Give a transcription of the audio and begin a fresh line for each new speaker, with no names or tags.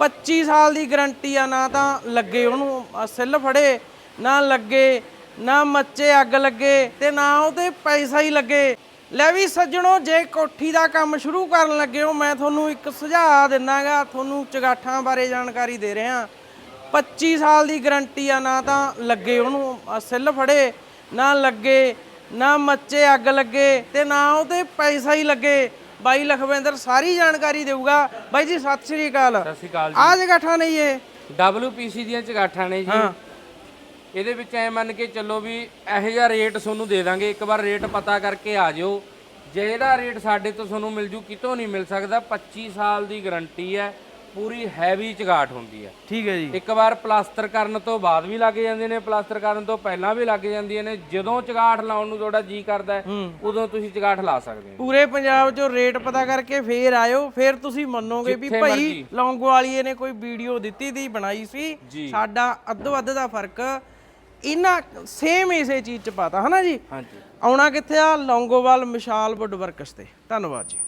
25 ਸਾਲ ਦੀ ਗਰੰਟੀ ਆ, ਨਾ ਤਾਂ ਲੱਗੇ ਉਹਨੂੰ ਸਿੱਲ ਫੜੇ, ਨਾ ਲੱਗੇ, ਨਾ ਮੱਚੇ ਅੱਗ ਲੱਗੇ ਤੇ ਨਾ ਉਹਦੇ ਪੈਸਾ ਹੀ ਲੱਗੇ। ਲੈ ਵੀ ਸੱਜਣੋ, ਜੇ ਕੋਠੀ ਦਾ ਕੰਮ ਸ਼ੁਰੂ ਕਰਨ ਲੱਗੇ ਹੋ, ਮੈਂ ਤੁਹਾਨੂੰ ਇੱਕ ਸੁਝਾਅ ਦਿੰਨਾਗਾ, ਤੁਹਾਨੂੰ ਚਗਾਠਾਂ ਬਾਰੇ ਜਾਣਕਾਰੀ ਦੇ ਰਿਹਾ। 25 ਸਾਲ ਦੀ ਗਰੰਟੀ ਆ, ਨਾ ਤਾਂ ਲੱਗੇ ਉਹਨੂੰ ਸਿੱਲ ਫੜੇ, ਨਾ ਲੱਗੇ, ਨਾ ਮੱਚੇ ਅੱਗ ਲੱਗੇ ਤੇ ਨਾ ਉਹਦੇ ਪੈਸਾ ਹੀ ਲੱਗੇ। ਬਾਈ ਲਖਵਿੰਦਰ ਸਾਰੀ ਜਾਣਕਾਰੀ ਦੇਊਗਾ। ਬਾਈ ਜੀ ਸਤਿ ਸ਼੍ਰੀ ਅਕਾਲ।
ਸਤਿ ਸ਼੍ਰੀ ਅਕਾਲ
ਆ ਜਗਾਠਾਂ ਨਹੀਂ ਇਹ
ਜੀ। WPC ਦੀਆਂ ਚਗਾਠਾਂ ਨੇ ਜੀ।
ਹਾਂ।
ਇਹਦੇ ਵਿੱਚ ਐ ਮੰਨ ਕੇ ਚੱਲੋ ਵੀ ਇਹੋ ਜਿਹਾ ਰੇਟ ਤੁਹਾਨੂੰ ਦੇ ਦਾਂਗੇ। ਇੱਕ ਵਾਰ ਰੇਟ ਪਤਾ ਕਰਕੇ ਆ ਜਿਓ। ਜੇ ਇਹਦਾ ਰੇਟ ਸਾਡੇ ਤੋਂ ਤੁਹਾਨੂੰ ਮਿਲ ਜੂ ਕਿਤੋਂ ਨਹੀਂ ਮਿਲ ਸਕਦਾ। 25 ਸਾਲ ਦੀ ਗਾਰੰਟੀ ਹੈ। ਪੂਰੀ ਹੈਵੀ ਚਗਾਠ ਹੁੰਦੀ ਹੈ।
ਠੀਕ ਹੈ ਜੀ।
ਇੱਕ ਵਾਰ ਪਲਾਸਟਰ ਕਰਨ ਤੋਂ ਬਾਅਦ ਵੀ ਲੱਗ ਜਾਂਦੇ ਨੇ ਪਲਾਸਟਰ ਕਰਨ ਤੋਂ ਪਹਿਲਾਂ ਵੀ ਲੱਗ ਜਾਂਦੀਆਂ ਨੇ। ਜਦੋਂ ਚਗਾਠ ਲਾਉਣ ਨੂੰ ਤੁਹਾਡਾ ਜੀ ਕਰਦਾ ਹੈ, ਉਦੋਂ ਤੁਸੀਂ ਚਗਾਠ ਲਾ ਸਕਦੇ ਹੋ।
ਪੂਰੇ ਪੰਜਾਬ 'ਚੋਂ ਰੇਟ ਪਤਾ ਕਰਕੇ ਫੇਰ ਆਇਓ ਫੇਰ ਤੁਸੀਂ ਮੰਨੋਗੇ ਵੀ
ਜਿੱਥੇ
ਭਾਈ
ਮਰਜ਼ੀ।
ਲੌਂਗੋਵਾਲੀਏ ਨੇ ਕੋਈ ਵੀਡੀਓ ਦਿੱਤੀ ਦੀ ਬਣਾਈ ਸੀ
ਜੀ।
ਸਾਡਾ ਅੱਧੋ ਅੱਧ ਦਾ ਫ਼ਰਕ ਇਹਨਾਂ ਸੇਮ ਇਸੇ ਚੀਜ਼ 'ਚ ਪਾਤਾ ਹਨਾ ਜੀ?
ਹਾਂਜੀ।
ਆਉਣਾ ਕਿੱਥੇ ਆ? ਲੌਂਗੋਵਾਲ ਮਿਸ਼ਾਲ ਵੁੱਡ ਵਰਕਸ ਤੇ। ਧੰਨਵਾਦ ਜੀ।